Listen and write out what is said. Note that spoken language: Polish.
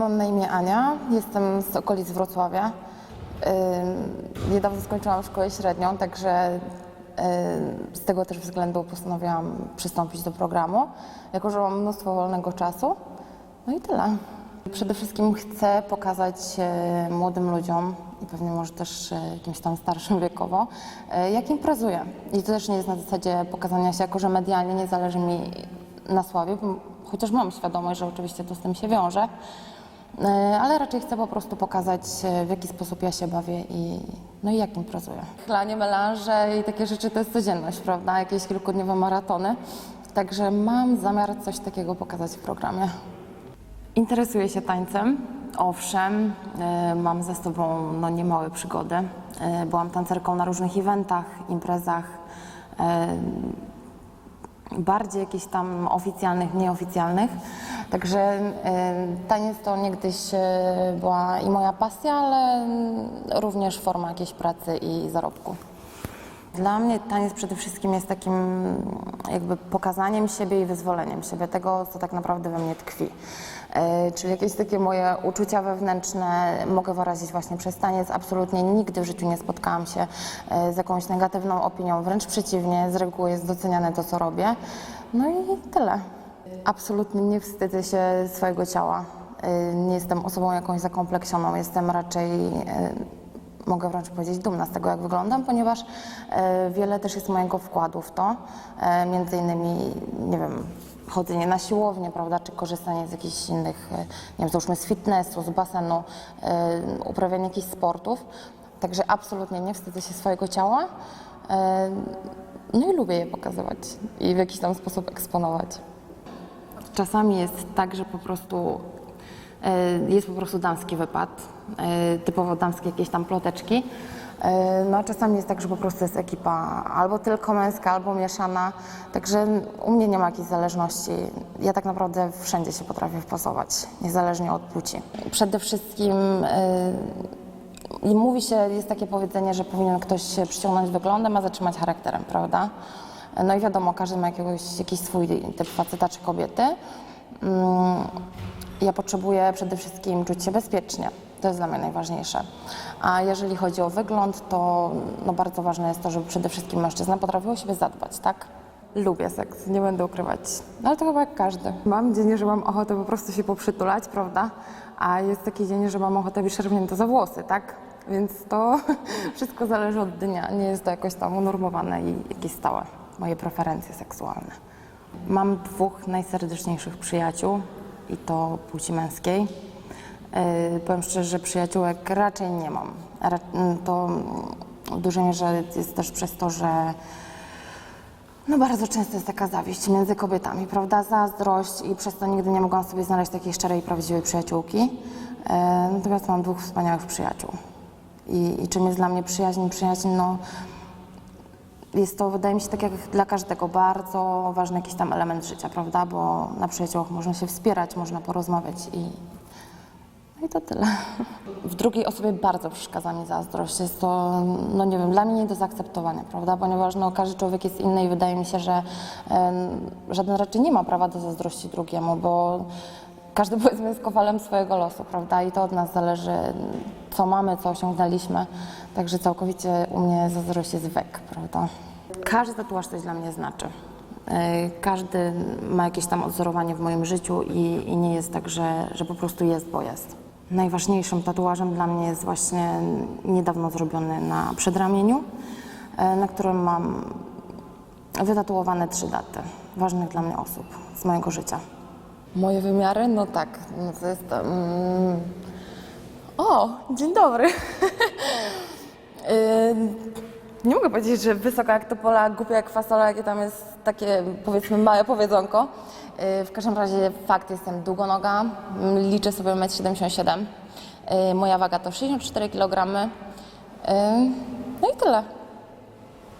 Mam na imię Ania, jestem z okolic Wrocławia. Ym, Niedawno skończyłam szkołę średnią, także ym, z tego też względu postanowiłam przystąpić do programu, jako że mam mnóstwo wolnego czasu. No i tyle. Przede wszystkim chcę pokazać e, młodym ludziom i pewnie może też e, jakimś tam starszym wiekowo, e, jak imprezuję. I to też nie jest na zasadzie pokazania się, jako że medialnie nie zależy mi na sławie, chociaż mam świadomość, że oczywiście to z tym się wiąże, ale raczej chcę po prostu pokazać, e, w jaki sposób ja się bawię i, no i jak imprezuję. Chlanie, melanże i takie rzeczy to jest codzienność, prawda? Jakieś kilkudniowe maratony. Także mam zamiar coś takiego pokazać w programie. Interesuję się tańcem, owszem, e, mam ze sobą no, niemałe przygody. E, byłam tancerką na różnych eventach, imprezach, e, bardziej jakichś tam oficjalnych, nieoficjalnych. Także e, taniec to niegdyś e, była i moja pasja, ale również forma jakiejś pracy i zarobku. Dla mnie taniec przede wszystkim jest takim jakby pokazaniem siebie i wyzwoleniem siebie, tego co tak naprawdę we mnie tkwi. E, Czyli jakieś takie moje uczucia wewnętrzne mogę wyrazić właśnie przez taniec. Absolutnie nigdy w życiu nie spotkałam się e, z jakąś negatywną opinią, wręcz przeciwnie, z reguły jest doceniane to, co robię. No i tyle. Absolutnie nie wstydzę się swojego ciała. E, Nie jestem osobą jakąś zakompleksioną, jestem raczej mogę wręcz powiedzieć dumna z tego, jak wyglądam, ponieważ e, wiele też jest mojego wkładu w to, e, między innymi, nie wiem, chodzenie na siłownię, prawda, czy korzystanie z jakichś innych, e, nie wiem, załóżmy z fitnessu, z basenu, uprawianie jakichś sportów. Także absolutnie nie wstydzę się swojego ciała. No i lubię je pokazywać i w jakiś tam sposób eksponować. Czasami jest tak, że po prostu jest po prostu damski wypad, e, typowo damskie jakieś tam ploteczki. E, No a czasami jest tak, że po prostu jest ekipa albo tylko męska, albo mieszana. Także u mnie nie ma jakiejś zależności. Ja tak naprawdę wszędzie się potrafię wpasować, niezależnie od płci. Przede wszystkim e, i mówi się, jest takie powiedzenie, że powinien ktoś się przyciągnąć wyglądem, a zatrzymać charakterem, prawda? No i wiadomo, każdy ma jakiegoś, jakiś swój typ faceta czy kobiety. Mm, Ja potrzebuję przede wszystkim czuć się bezpiecznie. To jest dla mnie najważniejsze. A jeżeli chodzi o wygląd, to no bardzo ważne jest to, żeby przede wszystkim mężczyzna potrafił o siebie zadbać, tak? Lubię seks, nie będę ukrywać. No ale to chyba jak każdy. Mam dzień, że mam ochotę po prostu się poprzytulać, prawda? A jest taki dzień, że mam ochotę być szarpnięta za włosy, tak? Więc to wszystko zależy od dnia. Nie jest to jakoś tam unormowane i jakieś stałe. Moje preferencje seksualne. Mam dwóch najserdeczniejszych przyjaciół i to płci męskiej. Yy, powiem szczerze, że przyjaciółek raczej nie mam. Mm, to w dużej mierze jest też przez to, że no bardzo często jest taka zawiść między kobietami, prawda? Zazdrość i przez to nigdy nie mogłam sobie znaleźć takiej szczerej prawdziwej przyjaciółki. E, natomiast mam dwóch wspaniałych przyjaciół. I, I czym jest dla mnie przyjaźń? Przyjaźń, no jest to, wydaje mi się, tak jak dla każdego, bardzo ważny jakiś tam element życia, prawda? Bo na przyjaciołach można się wspierać, można porozmawiać i, no i to tyle. W drugiej osobie bardzo przeszkadza mi zazdrość. Jest to, no nie wiem, dla mnie nie do zaakceptowania, prawda? Ponieważ no, każdy człowiek jest inny i wydaje mi się, że em, żaden raczej nie ma prawa do zazdrości drugiemu, bo każdy powiedzmy jest kowalem swojego losu, prawda? I to od nas zależy, co mamy, co osiągnęliśmy. Także całkowicie u mnie zazdrość jest wek, prawda? Każdy tatuaż coś dla mnie znaczy. E, Każdy ma jakieś tam odzorowanie w moim życiu i, i nie jest tak, że, że po prostu jest, bo jest. Najważniejszym tatuażem dla mnie jest właśnie niedawno zrobiony na przedramieniu, e, na którym mam wytatuowane trzy daty ważnych dla mnie osób z mojego życia. Moje wymiary? No tak, no to jest... Um... O, dzień dobry. Ym, nie mogę powiedzieć, że wysoka jak topola, głupia jak fasola, jakie tam jest takie powiedzmy małe powiedzonko. Yy, w każdym razie fakt, jestem długonoga, mm, liczę sobie 1,77 m. Yy, moja waga to 64 kg. No i tyle.